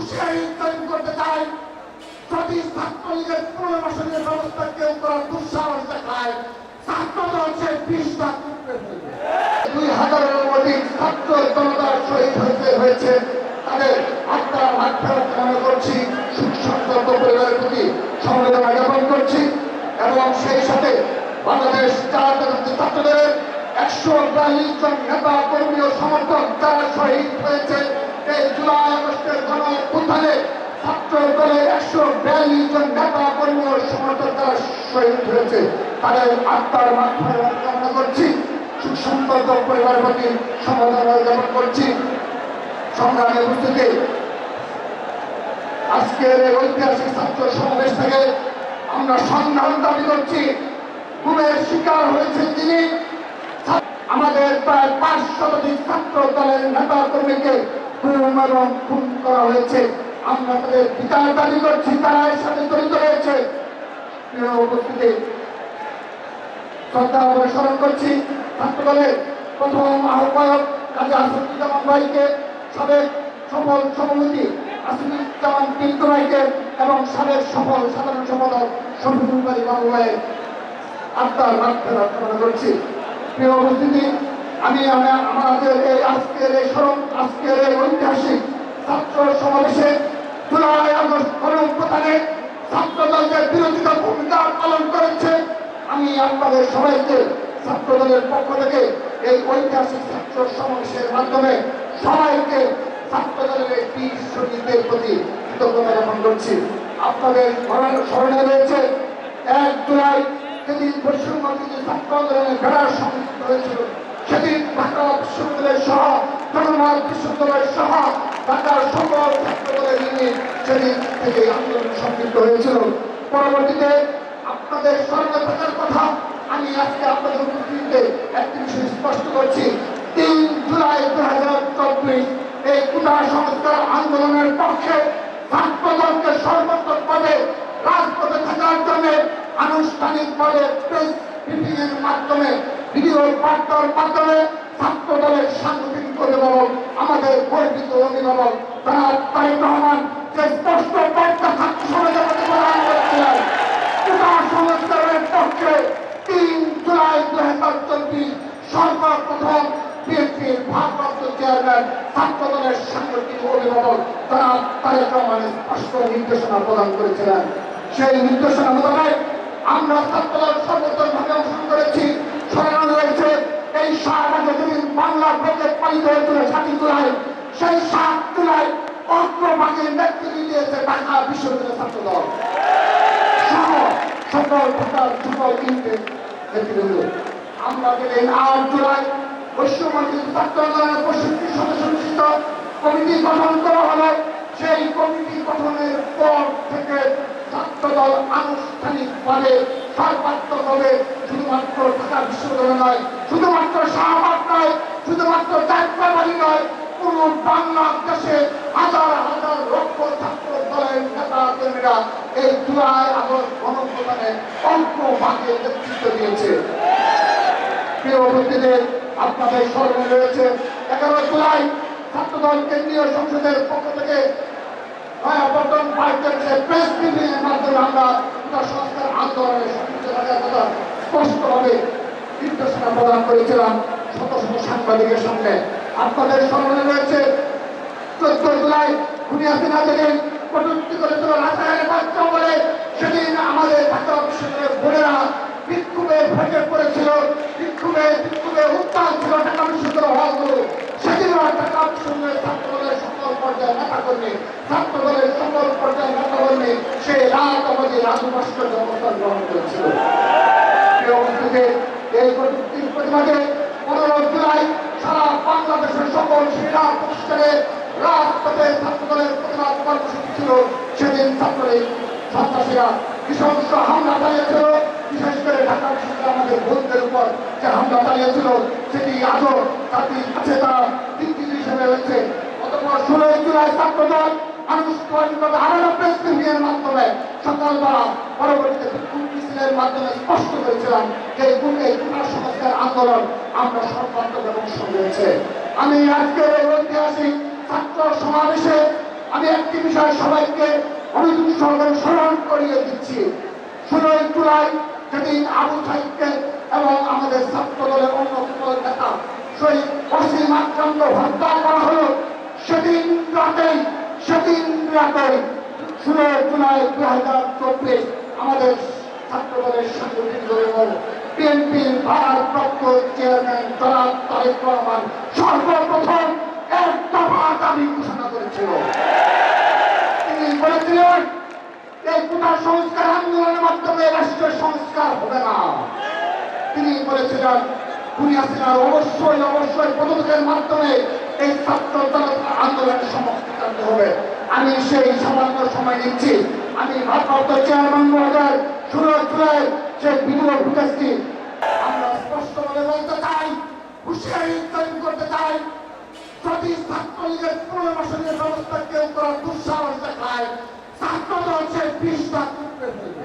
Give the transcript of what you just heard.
জারি করতে চাই। যদি ছাত্রলীগের পুনর্বাসনের ব্যবস্থা কেউ করার দুঃসাহস দেখায়, ছাত্রদল সে বিশ লাখ দুই হাজারের অধিক ছাত্র জনতা শহীদ হয়েছে হয়েছে। তাদের আত্মার হাত ফেরত করছি সুখ সন্তত পরিবারের প্রতি সমবেদনা করছি এবং সেই সাথে বাংলাদেশ ছাত্রদের একশো বিয়াল্লিশ জন নেতা, কর্মী ও সমর্থক যারা শহীদ হয়েছে একশো বিয়াল্লিশ জন নেতা করছি। সুসম্পর্ক পরিবারের প্রতি সমবেদনা জ্ঞাপন করছি। সংগ্রামে উপস্থিতি। আজকের ঐতিহাসিক ছাত্র সমাবেশ আমরা সংগ্রাম দাবি করছি। গুমের শিকার হয়েছেন যিনি। আমাদের প্রায় পাঁচ শতাধিক ছাত্র দলের নেতা কর্মীকে গুম এবং খুন করা হয়েছে। আমরা তাদের বিচার দাবি করছি, তারা এর সাথে জড়িত রয়েছে। উপস্থিতি, শ্রদ্ধা স্মরণ করছি ছাত্র দলের প্রথম আহ্বায়ক কাজী আসাদুজ্জামান ভাইকে, সাবেক সফল সভাপতি আসাদুজ্জামান পিন্টু ভাইকে এবং সাবেক সফল সাধারণ সম্পাদক শফিকুল বাবু ভাইয়ের আত্মার কামনা করছি। প্রিয় উপস্থিতি, আমি আমাদের এই আজকের এই স্মরণ আজকের এই ঐতিহাসিক ছাত্র সমাবেশে জুলাই আগস্ট গণপ্রধানে ছাত্র বিরোধিতা ভূমিকা পালন করেছে। আমি আপনাদের সবাইকে ছাত্র পক্ষ থেকে এই ঐতিহাসিক ছাত্র সমাবেশের মাধ্যমে সবাইকে ছাত্র দলের এই বীর প্রতি কৃতজ্ঞতা জ্ঞাপন করছি। আপনাদের স্মরণ- রয়েছে, এক জুলাই যেদিন পশ্চিমবঙ্গে ছাত্র আন্দোলনের বেড়ার হয়েছিল। সেদিন ঢাকা বিশ্ববিদ্যালয় সহ জগন্নাথ বিশ্ববিদ্যালয় সহ ঢাকার সকল ছাত্র দলের ইউনিট সেদিন থেকে আন্দোলন সংযুক্ত হয়েছিল। পরবর্তীতে আপনাদের স্মরণে থাকার কথা আমি আজকে আপনাদের উপস্থিতিতে একটি বিষয় স্পষ্ট করছি। তিন জুলাই দু হাজার চব্বিশ এই কুটা সংস্কার আন্দোলনের পক্ষে ছাত্র দলকে সর্বোত্তমভাবে রাজপথে থাকার জন্য আনুষ্ঠানিক ভাবে প্রেস মিটিং এর মাধ্যমে ভিডিও বার্তার মাধ্যমে ছাত্র দলের সাংগঠনিক অভিভাবক আমাদের গর্বিত অভিভাবক তারা তারেক রহমান যে স্পষ্ট বার্তা ছাত্র সমাজের প্রদান করেছিলেন কুটা সংস্কারের পক্ষে তিন জুলাই দু হাজার চব্বিশ বিএনপির ভারপ্রাপ্ত চেয়ারম্যান ছাত্র দলের সাংগঠনিক অভিভাবক তারা তারেক রহমানের স্পষ্ট নির্দেশনা প্রদান করেছিলেন। সেই নির্দেশনা মোতাবেক আমরা ছাত্র দল সর্বোত্তমভাবে অংশগ্রহণ করেছি স্মরণ রয়েছে এই শাহবাগে যেদিন বাংলার প্রজেক্ট পালিত হয়েছিল সাতই জুলাই সেই সাত জুলাই অগ্রভাগে নেতৃত্ব দিয়েছে ঢাকা বিশ্ববিদ্যালয় ছাত্র দল সকল প্রকার সকল নেতৃবৃন্দ, আমরা আট জুলাই ছাত্র দলের পঁয়ষট্টি সদস্য বিশিষ্ট কমিটি গঠন করা হলো। সেই কমিটি গঠনের পর থেকে ছাত্র দল আনুষ্ঠানিকভাবে সর্বাত্মকভাবে শুধুমাত্র ঢাকা বিশ্ববিদ্যালয় নয়, শুধুমাত্র নয় শুধুমাত্র যাত্রাবাড়ি নয়, পুরো বাংলাদেশে হাজার হাজার লক্ষ ছাত্র দলের নেতা কর্মীরা এই জুলাই আগস্ট গণপ্রদানে অল্প ভাগে নেতৃত্ব দিয়েছে। প্রিয় উপস্থিতি, আপনাদের স্মরণে রয়েছে, এগারো জুলাই ছাত্রদল কেন্দ্রীয় সংসদের পক্ষ থেকে নয়াপল্টন পার্কের প্রেস ব্রিফিং এর মাধ্যমে আমরা সংস্কার আন্দোলনের কথা স্পষ্টভাবে নির্দেশনা প্রদান করেছিলাম শত শত সাংবাদিকের সামনে। আপনাদের স্মরণে রয়েছে চোদ্দ জুলাই খুনি হাসিনা যেদিন কটূক্তি করেছিল রাসায়নিক বাচ্চা বলে সেদিন আমাদের ঢাকা বিশ্ববিদ্যালয়ের বোনেরা বিক্ষোভে ফেটে পড়েছিল। বিক্ষোভে বিক্ষোভে উত্তাল ছিল ঢাকা বিশ্ববিদ্যালয় হলগুলো। সেদিনও ঢাকা বিশ্ববিদ্যালয়ের ছাত্র দলের সকল পর্যায়ে নেতা কর্মী ছাত্র দলের সকল পর্যায়ে নেতা কর্মী সেই রাত আমাদের রাজু ভাস্কর্য অবস্থান গ্রহণ করেছিল। এই পনেরো জুলাই সারা বাংলাদেশের সকল ক্রীড়া প্রতিষ্ঠানে রাজপথে ছাত্রদলের প্রতিবাদ কর্মসূচি ছিল। সেদিন ছাত্রলীগ সন্ত্রাসীরা নৃশংস হামলা চালিয়েছিল। বিশেষ করে ঢাকা বিশ্ববিদ্যালয় বন্ধুদের উপর যে হামলা চালিয়েছিল, সেটি আজও জাতির কাছে তারা দিকটি হিসেবে রয়েছে। মাধ্যমে মাধ্যমে স্পষ্ট এই আন্দোলন আমরা আমি আজকের এই ঐতিহাসিক ছাত্র সমাবেশে আমি একটি বিষয় সবাইকে অভিযোগ সহকারে স্মরণ করিয়ে দিচ্ছি। ষোলোই জুলাই যেদিন আবু সাহিদকে এবং আমাদের ছাত্র দলের অন্যতম নেতা শহীদ অসীম আক্রান্ত রাতেই সেদিন রাতেই ষোলো জুলাই দু হাজার চব্বিশ, আমাদের ছাত্র দলের সাংগঠনিক দলের বিএনপির ভারপ্রাপ্ত চেয়ারম্যান জনাব তারেক রহমান সর্বপ্রথম এক দফা দাবি ঘোষণা করেছিল। তিনি বলেছিলেন, এই কোটা সংস্কার আন্দোলনের মাধ্যমে রাষ্ট্রের সংস্কার হবে না। তিনি বলেছিলেন খুনি হাসিনার অবশ্যই অবশ্যই পদক্ষেপের মাধ্যমে এই ছাত্র জনতা আন্দোলনের সমাপ্তি করতে হবে। আমি সেই সামান্য সময় নিচ্ছি। আমি ভারপ্রাপ্ত চেয়ারম্যান মহোদয় ষোলো জুলাই সেই ভিডিও ফুটেজটি আমরা স্পষ্ট বলে বলতে চাই, হুঁশিয়ারি করতে চাই। যদি ছাত্রলীগের পুনর্বাসনের ব্যবস্থা কেউ করার দুঃসাহস দেখায়, ছাত্রদল সেই টুকরে ফেলবে।